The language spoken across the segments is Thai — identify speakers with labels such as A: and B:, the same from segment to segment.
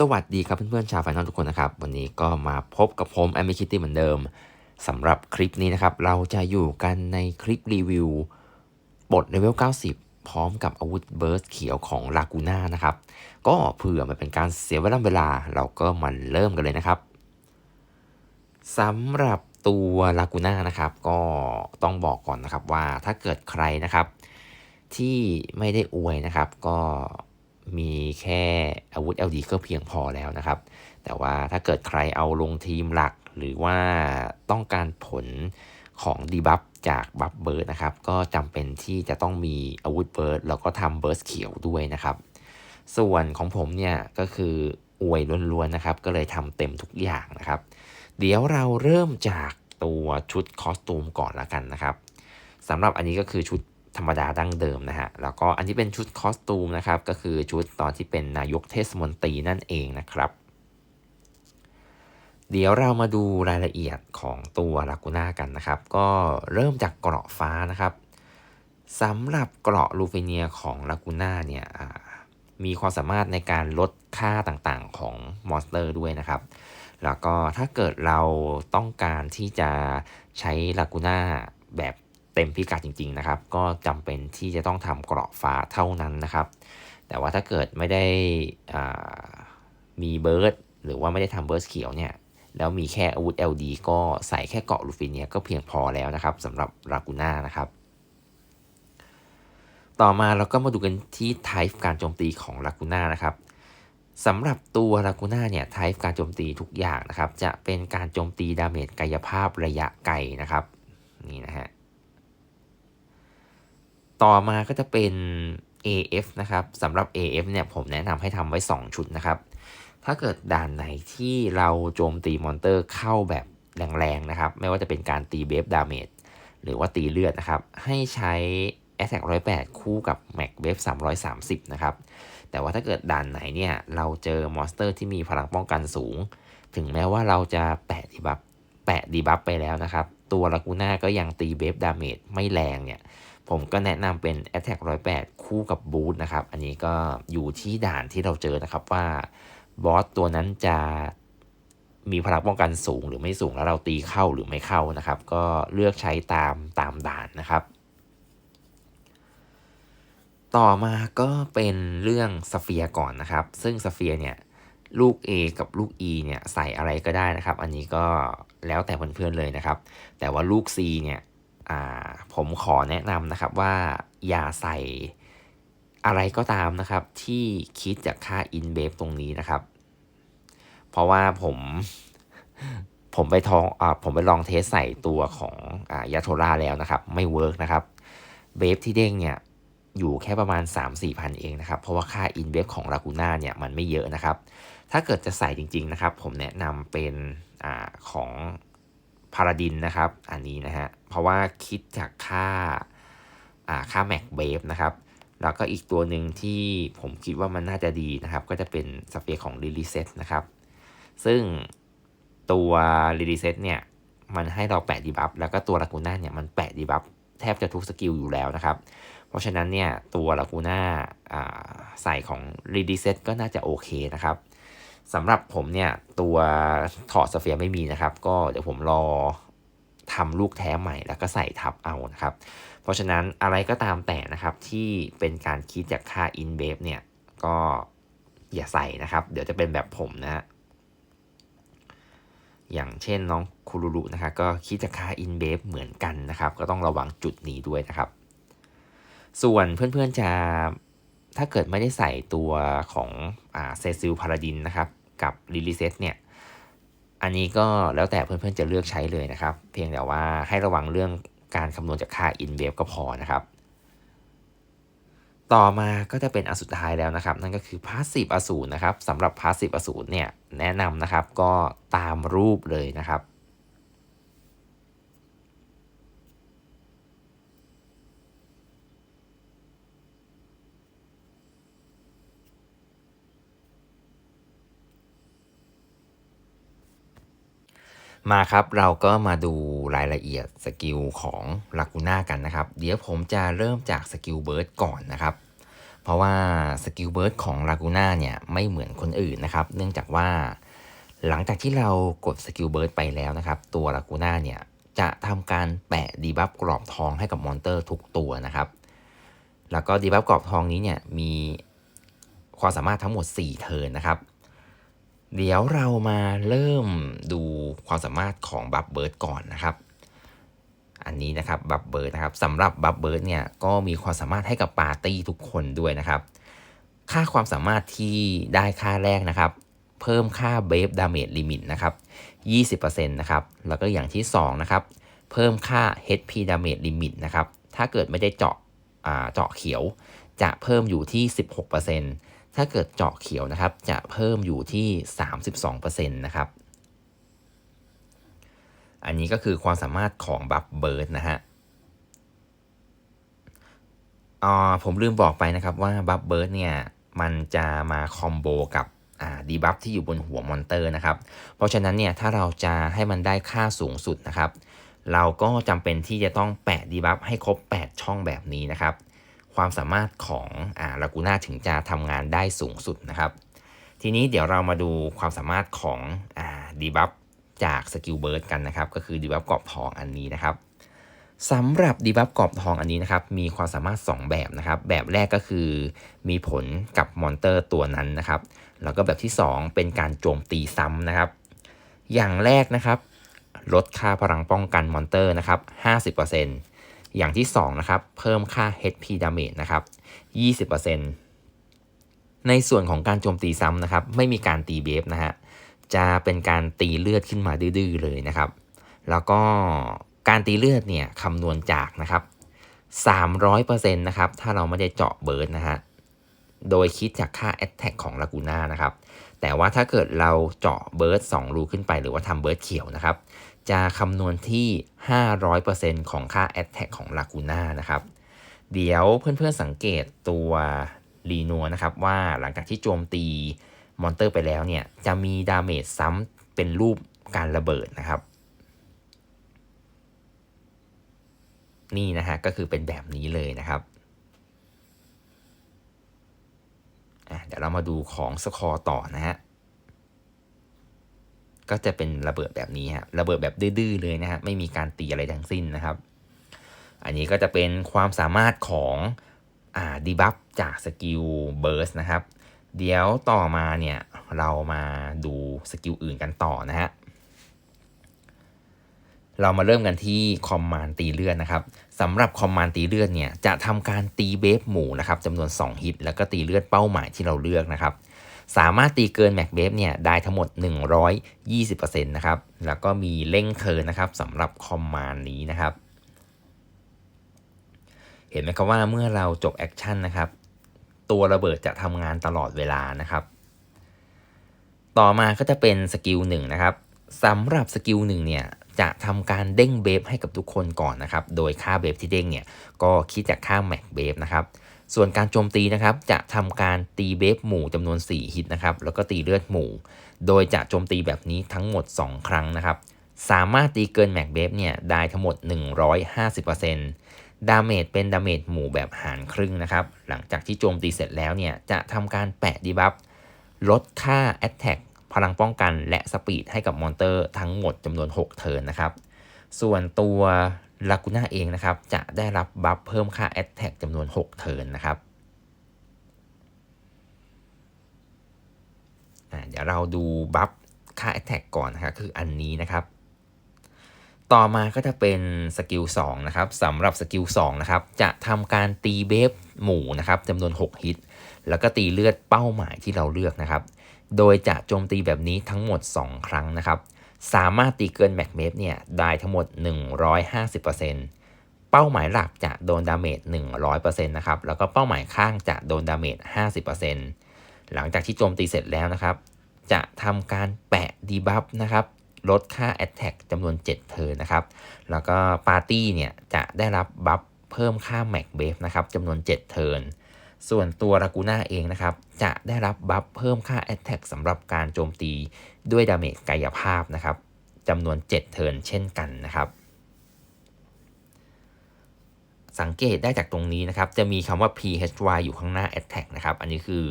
A: สวัสดีครับเพื่อนๆชาวไฟนอลทุกคนนะครับ วันนี้ก็มาพบกับผมแอมมิคิตตี้เหมือนเดิมสำหรับคลิปนี้นะครับ เราจะอยู่กันในคลิปรีวิวบทเลเวล 90 พร้อมกับอาวุธเบิร์สเขียวของลากูน่านะครับ ก็เผื่อมันเป็นการเสียเวลาเวลา เราก็มาเริ่มกันเลยนะครับสำหรับตัวลากูน่านะครับ ก็ต้องบอกก่อนนะครับว่าถ้าเกิดใครนะครับ ที่ไม่ได้อวยนะครับ ก็ มีแค่อาวุธ LD ก็เพียงพอแล้วนะครับ แต่ว่าถ้าเกิดใครเอาลงทีมหลัก หรือว่าต้องการผลของดีบัฟจากบัฟเบิร์ดนะครับ ก็จำเป็นที่จะต้องมีอาวุธเบิร์ดแล้วก็ทำเบิร์ดเขียวด้วยนะครับ ส่วนของผมเนี่ยก็คืออวยล้วนๆนะครับ ก็เลยทำเต็มทุกอย่างนะครับ เดี๋ยวเราเริ่มจากตัวชุดคอสตูมก่อนละกันนะครับสำหรับอันนี้ก็คือชุด ธรรมดาดั้งเดิมนะฮะ แล้วก็อันที่เป็นชุดคอสตูมนะครับ ก็คือชุดตอนที่เป็นนายกเทศมนตรีนั่นเองนะครับ เดี๋ยวเรามาดูรายละเอียดของตัวลากูน่ากันนะครับ ก็เริ่มจากเกราะฟ้านะครับสำหรับเกราะลูฟิเนียของลากูน่าเนี่ยมีความสามารถในการลดค่าต่างๆของมอนสเตอร์ด้วยนะครับ แล้วก็ถ้าเกิดเราต้องการที่จะใช้ลากูน่าแบบ เต็มพิกัดจริง ๆ นะครับ ก็จำเป็นที่จะต้องทำเกราะฟ้าเท่านั้นนะครับ แต่ว่าถ้าเกิดไม่ได้มีเบิร์ดหรือว่าไม่ได้ทำเบิร์ดเขียวเนี่ยแล้วมีแค่อาวุธ LD ก็ใส่แค่เกาะลูฟินเนียก็เพียงพอแล้วนะครับสำหรับรากูน่านะครับต่อมาเราก็มาดูกันที่ไทป์การโจมตีของลากูน่านะครับสำหรับตัวลากูน่าเนี่ยไทป์การโจมตีทุกอย่างนะครับ จะเป็นการโจมตีดาเมจกายภาพระยะไกลนะครับนี่นะฮะ ต่อมาก็จะเป็น AF นะครับสำหรับ AF เนี่ยผมแนะนำให้ทำไว้ 2 ชุดนะครับ ถ้าเกิดด่านไหนที่เราโจมตีมอนเตอร์เข้าแบบแรงๆนะครับ ไม่ว่าจะเป็นการตีเบฟดาเมจหรือว่าตีเลือดนะครับ ให้ใช้ Attack 108 คู่กับ Mac w a v 330 นะครับ แต่ว่าถ้าเกิดด่านไหนเนี่ย เราเจอมอนสเตอร์ที่มีพลังป้องกันสูง ถึงแม้ว่าเราจะแปะดีบัฟแปะดีบัฟไปแล้วนะครับ ตัวลากูน่าก็ยังตีเบฟดาเมจไม่แรงเนี่ย ผมก็แนะนำเป็น Attack 108 คู่กับบูทนะครับ อันนี้ก็อยู่ที่ด่านที่เราเจอนะครับว่าบอสตัวนั้นจะมีพลังป้องกันสูงหรือไม่สูงแล้วเราตีเข้าหรือไม่เข้านะครับ ก็เลือกใช้ตามตามด่านนะครับ ต่อมาก็เป็นเรื่องสเฟียก่อนนะครับ ซึ่งสเฟียเนี่ยลูก A กับลูก E เนี่ยใส่อะไรก็ได้นะครับ อันนี้ก็แล้วแต่เพื่อนๆเลยนะครับ แต่ว่าลูก C เนี่ย ผมขอแนะนำนะครับว่าอย่าใส่อะไรก็ตามนะครับ ที่คิดจากค่าอินเบฟตรงนี้นะครับ เพราะว่าผมผมไปทองอผมไปลองเทสใส่ตัวของอยาโทราแล้วนะครับ ไม่เวิร์กนะครับเบฟที่เด้งเนี่ยอยู่แค่ประมาณ 3-4พันเองนะครับ เพราะว่าค่าอินเบฟของลากูน่าเนี่ยมันไม่เยอะนะครับ ถ้าเกิดจะใส่จริง ๆ นะครับ ผมแนะนำเป็นอของ พาราดินนะครับ อันนี้นะฮะ เพราะว่าคิดจากค่าค่าแม็กเบฟนะครับ แล้วก็อีกตัวหนึ่งที่ผมคิดว่ามันน่าจะดีนะครับ ก็จะเป็นสเปียของลิลิเซตนะครับ ซึ่งตัวลิลิเซตเนี่ย มันให้เราแปะดีบัฟแล้วก็ตัวลากูน่าเนี่ยมันแปะดีบัฟแทบจะทุกสกิลอยู่แล้วนะครับ เพราะฉะนั้นเนี่ยตัวลากูน่าใส่ของลิลิเซตก็น่าจะโอเคนะครับ สำหรับผมเนี่ยตัวถอดสเฟียร์ไม่มีนะครับ ก็เดี๋ยวผมรอทำลูกแท้ใหม่แล้วก็ใส่ทับเอานะครับ เพราะฉะนั้นอะไรก็ตามแต่นะครับที่เป็นการคิดจากค่าอินเบฟเนี่ยก็อย่าใส่นะครับ เดี๋ยวจะเป็นแบบผมนะอย่างเช่นน้องคูรุรุนะครับก็คิดจากค่าอินเบฟเหมือนกันนะครับ ก็ต้องระวังจุดนี้ด้วยนะครับ ส่วนเพื่อนๆจะถ้าเกิดไม่ได้ใส่ตัวของเซซิลพาราดินนะครับ กับรีลิเซตเนี่ย อันนี้ก็แล้วแต่เพื่อนๆจะเลือกใช้เลยนะครับ เพียงแต่ว่าให้ระวังเรื่องการคำนวณจากค่าอินเวฟก็พอนะครับ ต่อมาก็จะเป็นอันสุดท้ายแล้วนะครับ นั่นก็คือพาสซีฟอสูรนะครับสำหรับพาสซีฟอสูรเนี่ยแนะนำนะครับก็ตามรูปเลยนะครับ มาครับเราก็มาดูรายละเอียดสกิลของลากูน่ากันนะครับ เดี๋ยวผมจะเริ่มจากสกิลเบิร์ดก่อนนะครับ เพราะว่าสกิลเบิร์ดของลากูน่าเนี่ยไม่เหมือนคนอื่นนะครับ เนื่องจากว่าหลังจากที่เรากดสกิลเบิร์ดไปแล้วนะครับ ตัวลากูน่าเนี่ยจะทำการแปะดีบัฟกรอบทองให้กับมอนเตอร์ทุกตัวนะครับ แล้วก็ดีบัฟกรอบทองนี้เนี่ยมีความสามารถทั้งหมด 4 เทิร์นนะครับ เดี๋ยวเรามาเริ่มดูความสามารถของบัฟเบิร์ดก่อนนะครับ อันนี้นะครับบัฟเบิร์ดนะครับสำหรับบัฟเบิร์ดเนี่ยก็มีความสามารถให้กับปาร์ตี้ทุกคนด้วยนะครับ ค่าความสามารถที่ได้ค่าแรกนะครับ เพิ่มค่าเบฟดาเมจลิมิตนะครับ20%นะครับ แล้วก็อย่างที่2นะครับ เพิ่มค่า HP damage limit นะครับ ถ้าเกิดไม่ได้เจาะเจาะเขียว จะเพิ่มอยู่ที่ 16% ถ้าเกิดเจาะเขียวนะครับ จะเพิ่มอยู่ที่ 32%นะครับ อันนี้ก็คือความสามารถของบัฟเบิร์ดนะฮะอ๋อผมลืมบอกไปนะครับว่าบัฟเบิร์ดเนี่ย มันจะมาคอมโบกับดีบัฟที่อยู่บนหัวมอนเตอร์นะครับ เพราะฉะนั้นเนี่ยถ้าเราจะให้มันได้ค่าสูงสุดนะครับ เราก็จำเป็นที่จะต้องแปะดีบัฟให้ครบ 8 ช่องแบบนี้นะครับ ความสามารถของอ่าลากูน่าถึงจะทำงานได้สูงสุดนะครับ ทีนี้เดี๋ยวเรามาดูความสามารถของอ่าดีบัฟจากสกิลเบิร์ดกันนะครับ ก็คือดีบัฟกรอบทองอันนี้นะครับสำหรับดีบัฟกรอบทองอันนี้นะครับ มีความสามารถ 2 แบบนะครับ แบบแรกก็คือมีผลกับมอนเตอร์ตัวนั้นนะครับ แล้วก็แบบที่ 2 เป็นการโจมตีซ้ำนะครับ อย่างแรกนะครับ ลดค่าพลังป้องกันมอนเตอร์นะครับ 50% อย่างที่2นะครับเพิ่มค่า HP damage นะครับ 20%ในส่วนของการโจมตีซ้ำนะครับ ไม่มีการตีเบฟนะฮะจะเป็นการตีเลือดขึ้นมาดื้อๆเลยนะครับ แล้วก็การตีเลือดเนี่ยคำนวณจากนะครับ 300%นะครับถ้าเราไม่ได้เจาะเบิร์ดนะฮะโดยคิดจากค่า Attack ของลากูน่านะครับ แต่ว่าถ้าเกิดเราเจาะเบิร์ด2รูขึ้นไป หรือว่าทำเบิร์ดเขียวนะครับ จะคำนวณที่ 500%ของค่า Attack ของลากูน่านะครับ เดี๋ยวเพื่อนๆสังเกตตัวรีนัวนะครับว่าหลังจากที่โจมตีมอนเตอร์ไปแล้วเนี่ย จะมีดาเมจซ้ำเป็นรูปการระเบิดนะครับ นี่นะฮะก็คือเป็นแบบนี้เลยนะครับเดี๋ยวเรามาดูของสคอร์ต่อนะฮะ ก็จะเป็นระเบิดแบบนี้ฮะระเบิดแบบดื้อๆเลยนะฮะไม่มีการตีอะไรทั้งสิ้นนะครับ อันนี้ก็จะเป็นความสามารถของอ่าดีบัฟจากสกิลเบิร์สนะครับ เดี๋ยวต่อมาเนี่ยเรามาดูสกิลอื่นกันต่อนะฮะเรามาเริ่มกันที่คอมมานตีเลือดนะครับสำหรับคอมมานตีเลือดเนี่ยจะทำการตีเบฟหมู่นะครับจำนวน 2 ฮิต แล้วก็ตีเลือดเป้าหมายที่เราเลือกนะครับ สามารถตีเกินแม็กเบฟเนี่ยได้ทั้งหมด 120%นะครับแล้วก็มีเร่งเทิร์นนะครับสำหรับคอมมานด์นี้นะครับ เห็นไหมครับว่าเมื่อเราจบแอคชั่นนะครับตัวระเบิดจะทำงานตลอดเวลานะครับ ต่อมาก็จะเป็นสกิลหนึ่งนะครับสำหรับสกิลหนึ่งเนี่ยจะทำการเด้งเบฟให้กับทุกคนก่อนนะครับ โดยค่าเบฟที่เด้งเนี่ยก็คิดจากค่าแม็กเบฟนะครับ ส่วนการโจมตีนะครับจะทำการตีเบฟหมู่จำนวน 4 ฮิตนะครับแล้วก็ตีเลือดหมู่ โดยจะโจมตีแบบนี้ทั้งหมด 2 ครั้งนะครับสามารถตีเกินแม็กเบฟเนี่ยได้ทั้งหมด 150%ดาเมจเป็นดาเมจหมู่แบบหารครึ่งนะครับหลังจากที่โจมตีเสร็จแล้วเนี่ยจะทำการแปะดีบัฟลดค่า Attack พลังป้องกันและสปีดให้กับมอนเตอร์ทั้งหมดจำนวน 6 เทิร์นนะครับ ส่วนตัว ลากูน่าเองนะครับ จะได้รับบัฟเพิ่มค่าแอตแทกจำนวน 6 เทิร์นนะครับเดี๋ยวเราดูบัฟค่าแอตแทกก่อนนะครับคืออันนี้นะครับ ต่อมาก็จะเป็นสกิล2นะครับสำหรับสกิล2นะครับ จะทำการตีเบฟหมู่นะครับจำนวน 6 ฮิต แล้วก็ตีเลือดเป้าหมายที่เราเลือกนะครับ โดยจะโจมตีแบบนี้ทั้งหมด 2 ครั้งนะครับ สามารถตีเกินแม็กเมฟเนี่ยได้ทั้งหมด 150%เป้าหมายหลักจะโดนดาเมจ100%นะครับแล้วก็เป้าหมายข้างจะโดนดาเมจ50%หลังจากที่โจมตีเสร็จแล้วนะครับ จะทำการแปะดีบัฟนะครับลดค่า Attack จำนวน 7 เทิร์นนะครับ แล้วก็ปาร์ตี้เนี่ยจะได้รับบัฟเพิ่มค่าแม็กเบฟนะครับจำนวน 7 เทิร์น ส่วนตัวรากูน่าเองนะครับ จะได้รับบัฟเพิ่มค่า Attack สำหรับการโจมตีด้วยดาเมจกายภาพนะครับจำนวน 7 เทิร์นเช่นกันนะครับสังเกตได้จากตรงนี้นะครับ จะมีคำว่า phy อยู่ข้างหน้า attack นะครับ อันนี้คือ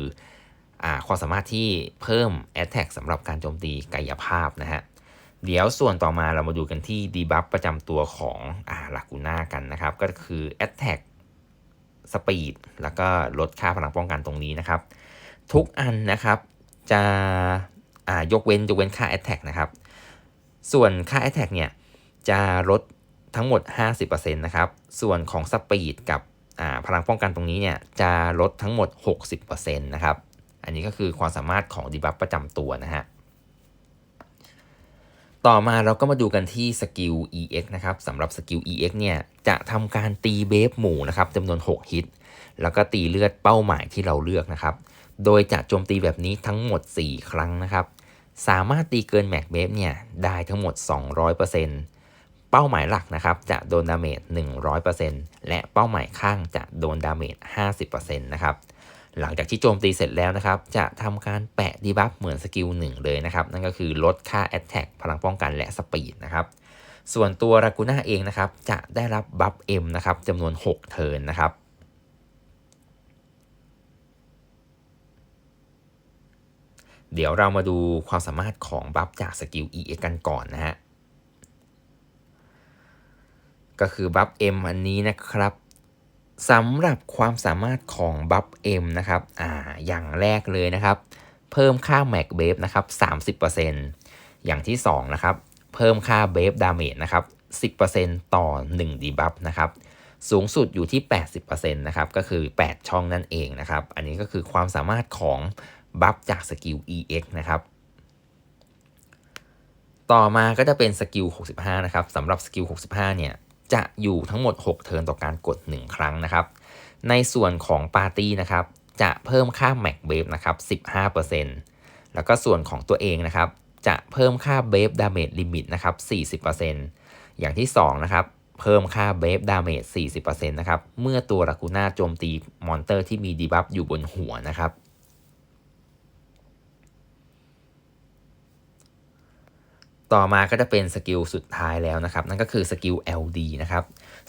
A: อความสามารถที่เพิ่ม attack สำหรับการโจมตีกายภาพนะฮะ เดี๋ยวส่วนต่อมาเรามาดูกันที่ debuff ประจำตัวของอาลากูน่ากันนะครับ ก็คือ attack speed แล้วก็ลดค่าพลังป้องกันตรงนี้นะครับ ทุกอันนะครับจะอ่ายกเว้นยกเว้นค่า attack นะครับ ส่วนค่า attack เนี่ยจะลดทั้งหมด 50%นะครับ ส่วนของ speed กับพลังป้องกันตรงนี้เนี่ยจะลดทั้งหมด 60%นะครับ อันนี้ก็คือความสามารถของ debuff ประจำตัวนะฮะ ต่อมาเราก็มาดูกันที่สกิล EX นะครับสำหรับสกิล EX เนี่ยจะทำการตีเบฟหมู่นะครับจำนวน 6 ฮิต แล้วก็ตีเลือดเป้าหมายที่เราเลือกนะครับ โดยจะโจมตีแบบนี้ทั้งหมด 4 ครั้งนะครับ สามารถตีเกินแม็กเบฟเนี่ยได้ทั้งหมด 200%เป้าหมายหลักนะครับจะโดนดาเมจ100%และเป้าหมายข้างจะโดนดาเมจ50%นะครับ หลังจากที่โจมตีเสร็จแล้วนะครับ จะทำการแปะดีบัฟเหมือนสกิล1เลยนะครับ นั่นก็คือลดค่า Attack พลังป้องกันและสปีดนะครับส่วนตัวรากูน่าเองนะครับ จะได้รับบัฟ M นะครับจำนวน 6 เทิร์นนะครับ เดี๋ยวเรามาดูความสามารถของบัฟจากสกิล EX กันก่อนนะฮะ ก็คือบัฟ M อันนี้นะครับ สำหรับความสามารถของบัฟ M นะครับอ่าอย่างแรกเลยนะครับ เพิ่มค่า Mac b a f นะครับ 30%อย่างที่2นะครับ เพิ่มค่า b a f Damage นะครับ 10%ต่อ1 debuff นะครับ สูงสุดอยู่ที่ 80%นะครับ ก็คือ 8 ช่องนั่นเองนะครับ อันนี้ก็คือความสามารถของบัฟจากสกิล EX นะครับ ต่อมาก็จะเป็นสกิล 65 นะครับสำหรับสกิล 65 เนี่ย จะอยู่ทั้งหมด 6 เทิร์นต่อการกด 1 ครั้งนะครับ ในส่วนของปาร์ตี้นะครับ จะเพิ่มค่า Mac b a v e นะครับ 15%แล้วก็ส่วนของตัวเองนะครับ จะเพิ่มค่า b a v e Damage Limit นะครับ 40%อย่างที่2นะครับเพิ่มค่า b a v e Damage 40%นะครับ เมื่อตัวรากูน่าโจมตีมอนเตอร์ที่มีดีบัฟอยู่บนหัวนะครับ ต่อมาก็จะเป็นสกิลสุดท้ายแล้วนะครับ นั่นก็คือสกิล LD นะครับ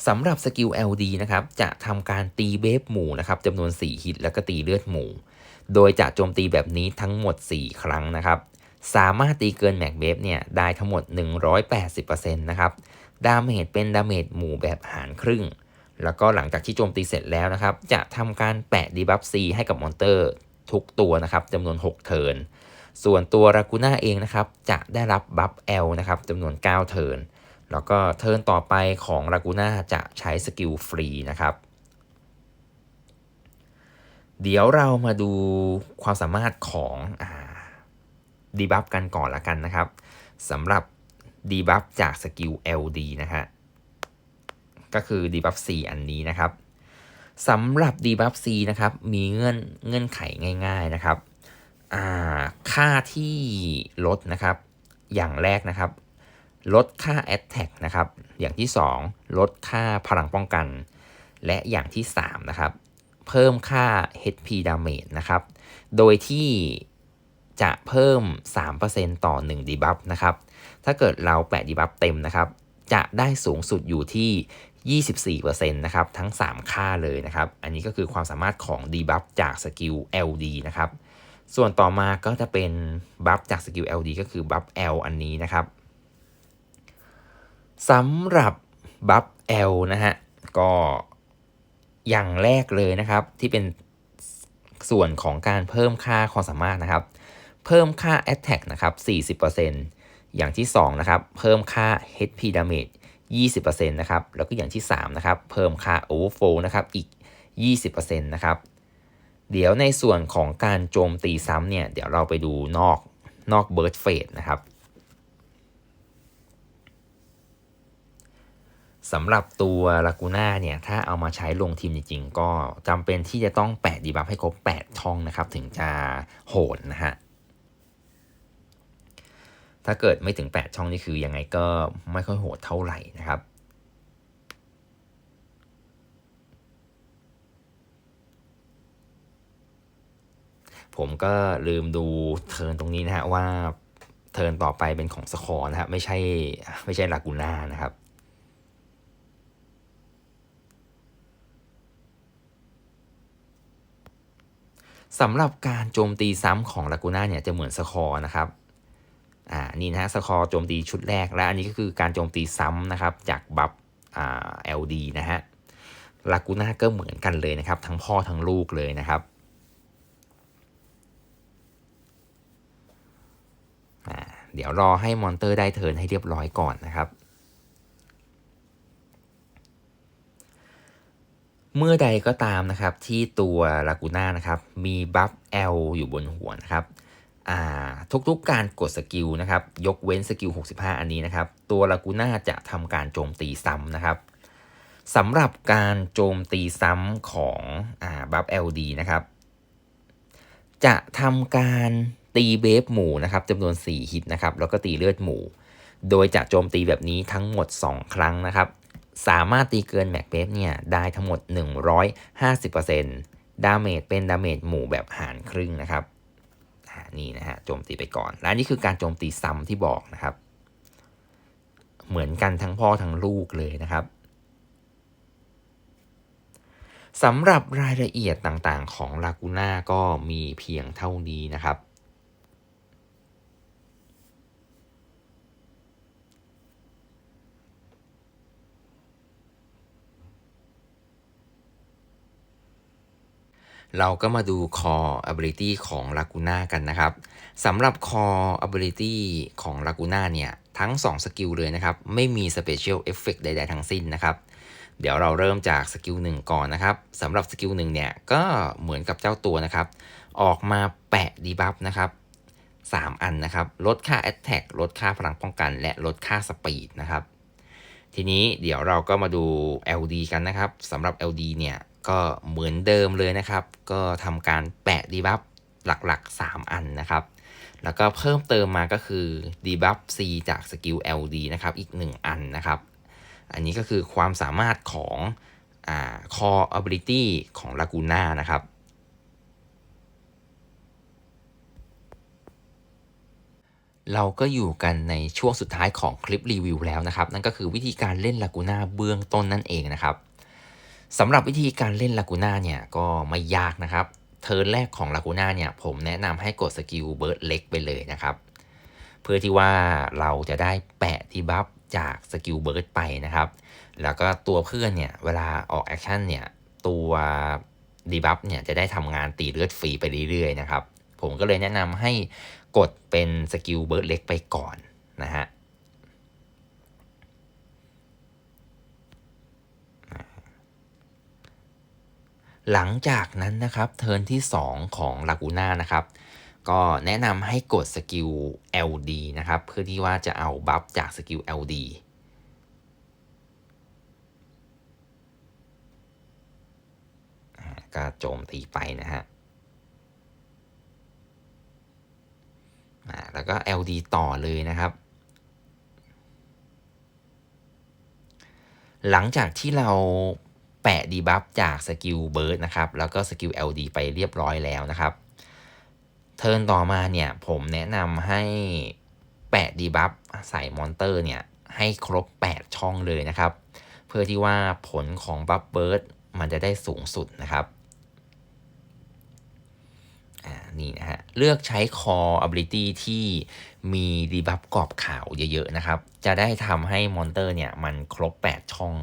A: สำหรับสกิล LD นะครับจะทำการตีเบฟหมู่นะครับจำนวน 4 ฮิตแล้วก็ตีเลือดหมู่ โดยจะโจมตีแบบนี้ทั้งหมด 4 ครั้งนะครับ สามารถตีเกินแม็กเบฟเนี่ยได้ทั้งหมด 180%นะครับ ดาเมจเป็นดาเมจหมู่แบบหารครึ่ง แล้วก็หลังจากที่โจมตีเสร็จแล้วนะครับ จะทำการแปะดีบัฟซีให้กับมอนเตอร์ทุกตัวนะครับจำนวน 6 เทิร์น ส่วนตัวรากูน่าเองนะครับจะได้รับบัฟ L นะครับจำนวน 9 เทิร์นแล้วก็เทิร์นต่อไปของรากูน่าจะใช้สกิลฟรีนะครับ เดี๋ยวเรามาดูความสามารถของดีบัฟกันก่อนละกันนะครับสำหรับดีบัฟจากสกิล LD นะฮะก็คือดีบัฟ C อันนี้นะครับสำหรับดีบัฟ C นะครับมีเงื่อนเงื่อนไขง่าย ๆนะครับ ค่าที่ลดนะครับ อย่างแรกนะครับ ลดค่า Attack นะครับ อย่างที่ 2 ลดค่าพลังป้องกัน และอย่างที่ 3 นะครับ เพิ่มค่า HP Damage นะครับ โดยที่จะเพิ่ม 3%ต่อ 1 debuff นะครับ ถ้าเกิดเราแปะ debuff เต็มนะครับ จะได้สูงสุดอยู่ที่24%นะครับ ทั้ง 3 ค่าเลยนะครับ อันนี้ก็คือความสามารถของ debuff จากสกิล LD นะครับ ส่วนต่อมาก็จะเป็นบัฟจากสกิล LD ก็คือบัฟ L อันนี้นะครับสำหรับบัฟ L นะฮะ ก็อย่างแรกเลยนะครับ ที่เป็นส่วนของการเพิ่มค่าความสามารถนะครับ เพิ่มค่า Attack นะครับ 40%อย่างที่ 2 นะครับ เพิ่มค่า HP Damage 20%นะครับ แล้วก็อย่างที่ 3 นะครับ เพิ่มค่า Overflow นะครับ อีก 20%นะครับ เดี๋ยวในส่วนของการโจมตีซ้ำเนี่ย เดี๋ยวเราไปดูนอกนอก Bird Phase นะครับสำหรับตัวลากูน่าเนี่ย ถ้าเอามาใช้ลงทีมจริงๆ ก็จำเป็นที่จะต้องแปะดีบัฟให้ครบ 8 ช่องนะครับ ถึงจะโหดนะฮะ ถ้าเกิดไม่ถึง 8 ช่องนี่คือยังไงก็ไม่ค่อยโหดเท่าไหร่นะครับ ผมก็ลืมดูเทิร์นตรงนี้นะฮะว่าเทิร์นต่อไปเป็นของสคอร์นะครับไม่ใช่ไม่ใช่ลากูน่านะครับสำหรับการโจมตีซ้ำของลากูน่าเนี่ยจะเหมือนสคอร์นะครับอ่านี่นะสคอร์โจมตีชุดแรกและอันนี้ก็คือการโจมตีซ้ำนะครับจากบัฟอ่า LD นะฮะลากูน่าก็เหมือนกันเลยนะครับ ทั้งพ่อทั้งลูกเลยนะครับ เดี๋ยวรอให้มอนเตอร์ได้เทิร์นให้เรียบร้อยก่อนนะครับ เมื่อใดก็ตามนะครับที่ตัวลากูน่านะครับมีบัฟ L อยู่บนหัวนะครับทุกๆการกดสกิลนะครับยกเว้นสกิล 65 อันนี้นะครับ ตัวลากูน่าจะทำการโจมตีซ้ำนะครับสำหรับการโจมตีซ้ำของบัฟ LD นะครับ จะทำการ ตีเบฟหมู่นะครับจำนวน 4 ฮิตนะครับ แล้วก็ตีเลือดหมู่ โดยจะโจมตีแบบนี้ทั้งหมด 2 ครั้งนะครับ สามารถตีเกินแม็กเบฟเนี่ยได้ทั้งหมด 150%ดาเมจเป็นดาเมจหมู่แบบหารครึ่งนะครับนี่นะฮะโจมตีไปก่อน และนี่คือการโจมตีซ้ำที่บอกนะครับ เหมือนกันทั้งพ่อทั้งลูกเลยนะครับสำหรับรายละเอียดต่างๆของลากูน่าก็มีเพียงเท่านี้นะครับ เราก็มาดู core ability ของ Laguna กันนะครับสำหรับ core ability ของ Laguna เนี่ยทั้ง 2 สกิลเลยนะครับ ไม่มี special effect ใด ๆ ทั้งสิ้นนะครับ เดี๋ยวเราเริ่มจากสกิล1ก่อนนะครับสำหรับสกิล1เนี่ยก็เหมือนกับเจ้าตัวนะครับ ออกมาแปะดีบัฟนะครับ 3 อันนะครับ ลดค่า attack ลดค่าพลังป้องกัน และลดค่าสปีดนะครับทีนี้เดี๋ยวเราก็มาดู LD กันนะครับสำหรับ LD เนี่ยก็เหมือนเดิมเลยนะครับ ก็ทำการแปะดีบัฟหลักๆ 3 อันนะครับ แล้วก็เพิ่มเติมมาก็คือดีบัฟ C จากสกิล LD นะครับ อีก 1 อันนะครับ อันนี้ก็คือความสามารถของอ่า core ability ของ Laguna นะครับเราก็อยู่กันในช่วงสุดท้ายของคลิปรีวิวแล้วนะครับ นั่นก็คือวิธีการเล่นลากูน่าเบื้องต้นนั่นเองนะครับ สำหรับวิธีการเล่นลากูน่าเนี่ยก็ไม่ยากนะครับ เทิร์นแรกของลากูน่าเนี่ยผมแนะนำให้กดสกิลเบิร์ดเล็กไปเลยนะครับ เพื่อที่ว่าเราจะได้แปะที่บัฟจากสกิลเบิร์ดไปนะครับ แล้วก็ตัวเพื่อนเนี่ยเวลาออกแอคชั่นเนี่ยตัวดีบัฟเนี่ยจะได้ทำงานตีเลือดฟรีไปเรื่อยๆนะครับ ผมก็เลยแนะนำให้กดเป็นสกิลเบิร์ดเล็กไปก่อนนะฮะ หลังจากนั้นนะครับเทิร์นที่ 2 ของลากูน่านะครับก็แนะนำให้กดสกิล LD นะครับ เพื่อที่ว่าจะเอาบัฟจากสกิล LD ก็โจมตีไปนะฮะแล้วก็ LD ต่อเลยนะครับ หลังจากที่เรา แปะดีบัฟจากสกิลเบิร์ดนะครับ แล้วก็สกิล LD ไปเรียบร้อยแล้วนะครับ เทิร์นต่อมาเนี่ยผมแนะนำให้แปะดีบัฟใส่มอนเตอร์เนี่ยให้ครบ 8 ช่องเลยนะครับ เพื่อที่ว่าผลของบัฟเบิร์ดมันจะได้สูงสุดนะครับนี่นะฮะเลือกใช้ core ability ที่มีดีบัฟกรอบขาวเยอะ ๆ นะครับ จะได้ทำให้มอนเตอร์เนี่ย มันครบ 8 ช่อง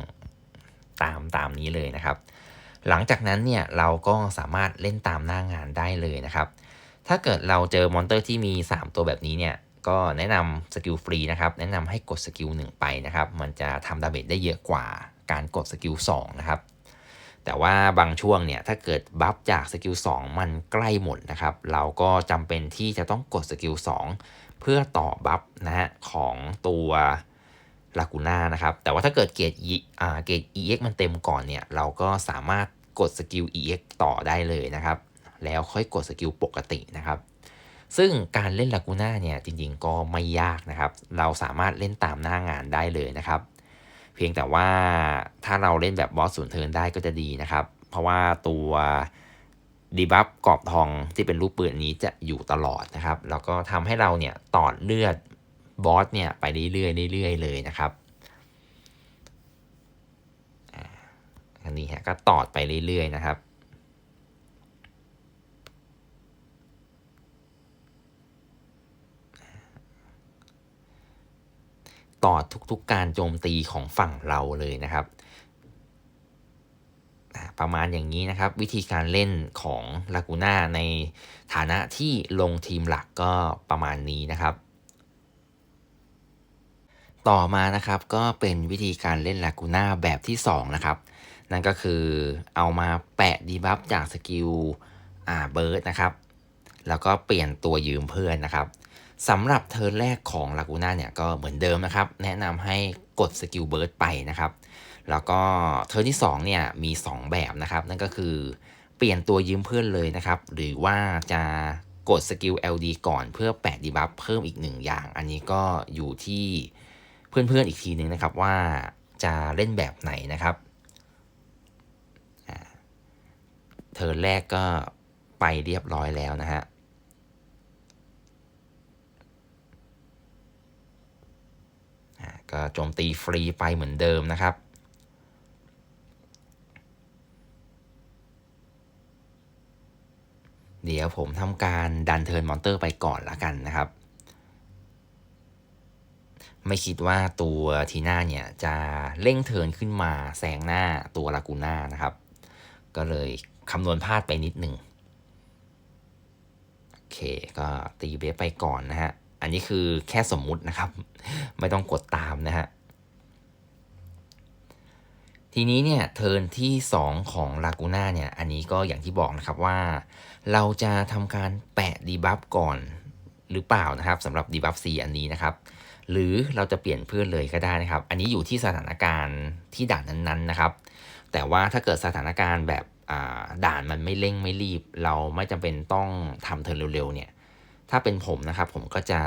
A: ตามตามนี้เลยนะครับ หลังจากนั้นเนี่ยเราก็สามารถเล่นตามหน้างานได้เลยนะครับ ถ้าเกิดเราเจอมอนเตอร์ที่มี 3 ตัวแบบนี้เนี่ยก็แนะนำสกิลฟรีนะครับ แนะนำให้กดสกิล1ไปนะครับ มันจะทำดาเมจได้เยอะกว่าการกดสกิล2นะครับ แต่ว่าบางช่วงเนี่ยถ้าเกิดบัฟจากสกิล2มันใกล้หมดนะครับ เราก็จำเป็นที่จะต้องกดสกิล2เพื่อต่อบัฟนะฮะของตัว ลากูน่านะครับ แต่ว่าถ้าเกิดเกรดอ่าเกรด EX มันเต็มก่อนเนี่ย เราก็สามารถกดสกิล EX ต่อได้เลยนะครับ แล้วค่อยกดสกิลปกตินะครับ ซึ่งการเล่นลากูน่าเนี่ยจริงๆก็ไม่ยากนะครับ เราสามารถเล่นตามหน้างานได้เลยนะครับ เพียงแต่ว่าถ้าเราเล่นแบบบอสศูนเทินได้ก็จะดีนะครับ เพราะว่าตัวดีบัฟกรอบทองที่เป็นรูปปืนนี้จะอยู่ตลอดนะครับ แล้วก็ทำให้เราเนี่ยตอดเลือด บอสเนี่ยไปเรื่อยๆเรื่อยๆเลยนะครับอันนี้ฮะก็ตอดไปเรื่อยๆนะครับตอดทุกๆการโจมตีของฝั่งเราเลยนะครับประมาณอย่างนี้นะครับ วิธีการเล่นของลากูน่าในฐานะที่ลงทีมหลักก็ประมาณนี้นะครับ ต่อมานะครับก็เป็นวิธีการเล่นลากูน่าแบบที่ 2 นะครับ นั่นก็คือเอามาแปะดีบัฟจากสกิลอ่าเบิร์ดนะครับ แล้วก็เปลี่ยนตัวยืมเพื่อนนะครับสำหรับเทิร์นแรกของลากูน่าเนี่ยก็เหมือนเดิมนะครับ แนะนำให้กดสกิลเบิร์ดไปนะครับ แล้วก็เทอร์ที่2เนี่ยมี 2 แบบนะครับ นั่นก็คือเปลี่ยนตัวยืมเพื่อนเลยนะครับ หรือว่าจะกดสกิล LD ก่อนเพื่อแปะดีบัฟเพิ่มอีกหนึ่งอย่าง อันนี้ก็อยู่ที่ เพื่อนๆอีกทีหนึ่งนะครับว่าจะเล่นแบบไหนนะครับเทิร์แรกก็ไปเรียบร้อยแล้วนะฮะก็โจมตีฟรีไปเหมือนเดิมนะครับเดี๋ยวผมทำการดันเทิร์นมอนเตอร์ไปก่อนละกันนะครับ ไม่คิดว่าตัวทีน่าเนี่ยจะเร่งเทินขึ้นมาแซงหน้าตัวลากูน่านะครับ ก็เลยคำนวณพลาดไปนิดหนึ่งโอเคก็ตีเบสไปก่อนนะฮะ อันนี้คือแค่สมมุตินะครับ ไม่ต้องกดตามนะฮะ ทีนี้เนี่ยเทินที่ 2 ของลากูน่าเนี่ย อันนี้ก็อย่างที่บอกนะครับว่า เราจะทำการแปะดีบัฟก่อนหรือเปล่านะครับสำหรับดีบัฟซีอันนี้นะครับ หรือเราจะเปลี่ยนเพื่อนเลยก็ได้นะครับ อันนี้อยู่ที่สถานการณ์ที่ด่านนั้นๆนะครับ แต่ว่าถ้าเกิดสถานการณ์แบบด่านมันไม่เร่งไม่รีบ เราไม่จำเป็นต้องทำเทิร์นเร็วๆเนี่ย ถ้าเป็นผมนะครับ ผมก็จะ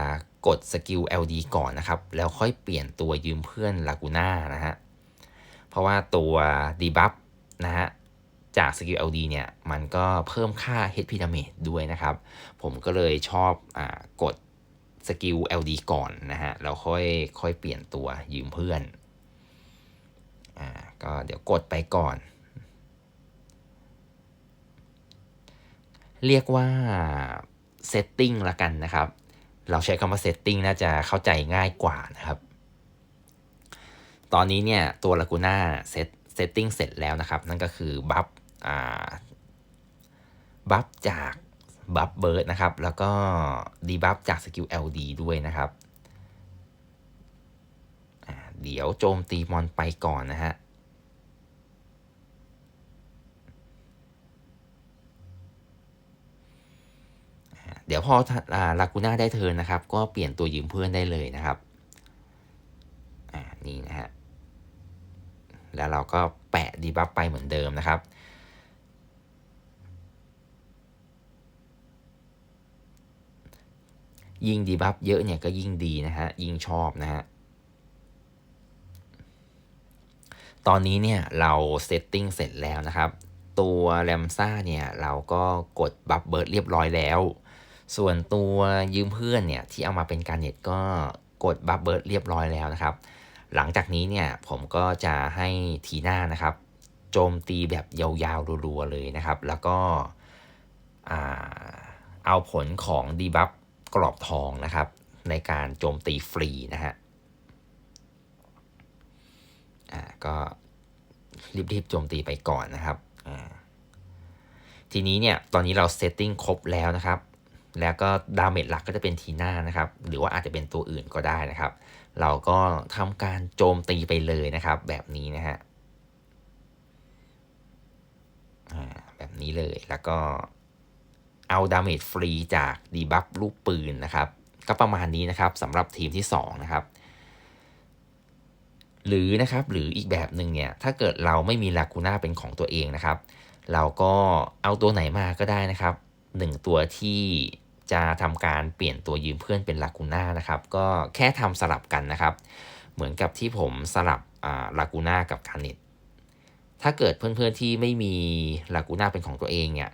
A: กดสกิล LD ก่อนนะครับ แล้วค่อยเปลี่ยนตัวยืมเพื่อนลากูน่านะฮะ เพราะว่าตัว debuff นะฮะจากสกิล LD เนี่ย มันก็เพิ่มค่า HP damage ด้วยนะครับ ผมก็เลยชอบอกด สกิล LD ก่อนนะฮะแล้วค่อยค่อยเปลี่ยนตัวยืมเพื่อนอ่าก็เดี๋ยวกดไปก่อน เรียกว่า setting ละกันนะครับ เราใช้คำว่า setting น่าจะเข้าใจง่ายกว่านะครับ ตอนนี้เนี่ยตัวลากูน่าเซตเซตติ้งเสร็จแล้วนะครับ นั่นก็คือบัฟอ่าบัฟจาก บัฟเบิร์ดนะครับ แล้วก็ดีบัฟจากสกิล LD ด้วยนะครับ เดี๋ยวโจมตีมอนไปก่อนนะฮะเดี๋ยวพอลากูน่าได้เทินนะครับ ก็เปลี่ยนตัวยืมเพื่อนได้เลยนะครับนี่นะฮะ แล้วเราก็แปะดีบัฟไปเหมือนเดิมนะครับ ยิ่งดีบัฟเยอะเนี่ยก็ยิ่งดีนะฮะ ยิ่งชอบนะฮะ ตอนนี้เนี่ยเราเซตติ้งเสร็จแล้วนะครับ ตัวแรมซ่าเนี่ยเราก็กดบัฟเบิร์ดเรียบร้อยแล้ว ส่วนตัวยืมเพื่อนเนี่ยที่เอามาเป็นการเน็ตก็กดบัฟเบิร์ดเรียบร้อยแล้วนะครับ หลังจากนี้เนี่ยผมก็จะให้ทีหน้านะครับ โจมตีแบบยาวๆรัวๆเลยนะครับ แล้วก็เอาผลของดีบัฟ กรอบทองนะครับ ในการโจมตีฟรีนะฮะอ่าก็รีบๆโจมตีไปก่อนนะครับอ่าทีนี้เนี่ยตอนนี้เราเซตติ้งครบแล้วนะครับ แล้วก็ดาเมจหลักก็จะเป็นทีหน้านะครับ หรือว่าอาจจะเป็นตัวอื่นก็ได้นะครับ เราก็ทำการโจมตีไปเลยนะครับ แบบนี้นะฮะแบบนี้เลยแล้วก็ เอาดาเมจฟรีจากดีบัฟลูกปืนนะครับ ก็ประมาณนี้นะครับสำหรับทีมที่ 2 นะครับ หรือนะครับหรืออีกแบบหนึ่งเนี่ย ถ้าเกิดเราไม่มีลากูน่าเป็นของตัวเองนะครับ เราก็เอาตัวไหนมาก็ได้นะครับหนึ่งตัวที่จะทำการเปลี่ยนตัวยืมเพื่อนเป็นลากูน่านะครับ ก็แค่ทำสลับกันนะครับ เหมือนกับที่ผมสลับลากูน่ากับคาเนิตถ้าเกิดเพื่อนๆที่ไม่มีลากูน่าเป็นของตัวเองเนี่ย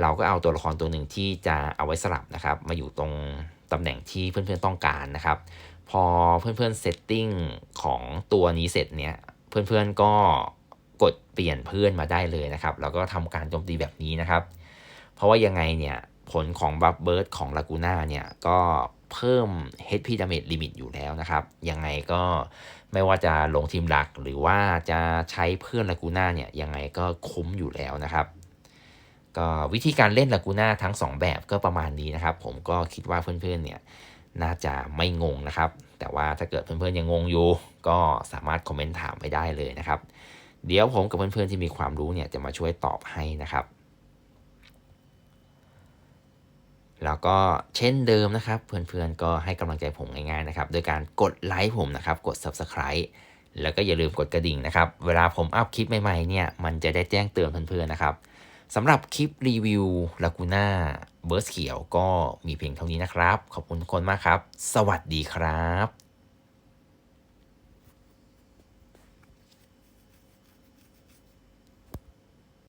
A: เราก็เอาตัวละครตัวหนึ่งที่จะเอาไว้สลับนะครับ มาอยู่ตรงตำแหน่งที่เพื่อนๆต้องการนะครับ พอเพื่อนๆเซตติ้งของตัวนี้เสร็จเนี่ยเพื่อนๆก็กดเปลี่ยนเพื่อนมาได้เลยนะครับ แล้วก็ทำการโจมตีแบบนี้นะครับ เพราะว่ายังไงเนี่ยผลของบัฟเบิร์ดของลากูน่าเนี่ยก็เพิ่ม HP damage limit อยู่แล้วนะครับ ยังไงก็ไม่ว่าจะลงทีมหลักหรือว่าจะใช้เพื่อนลากูน่าเนี่ยยังไงก็คุ้มอยู่แล้วนะครับ ก็วิธีการเล่นลากูน่าทั้ง 2 แบบก็ประมาณนี้นะครับ ผมก็คิดว่าเพื่อนๆเนี่ยน่าจะไม่งงนะครับ แต่ว่าถ้าเกิดเพื่อนๆยังงงอยู่ ก็สามารถคอมเมนต์ถามไปได้เลยนะครับ เดี๋ยวผมกับเพื่อนๆที่มีความรู้เนี่ยจะมาช่วยตอบให้นะครับ แล้วก็เช่นเดิมนะครับ เพื่อนๆก็ให้กำลังใจผมง่ายๆนะครับโดยการกดไลค์ผมนะครับ กด Subscribe แล้วก็อย่าลืมกดกระดิ่งนะครับ เวลาผมอัพคลิปใหม่ๆเนี่ยมันจะได้แจ้งเตือนเพื่อนๆนะครับ สำหรับคลิปรีวิวลากูน่าเบิร์สเขียวก็มีเพียงเท่านี้นะครับ ขอบคุณทุกคนมากครับ สวัสดีครับ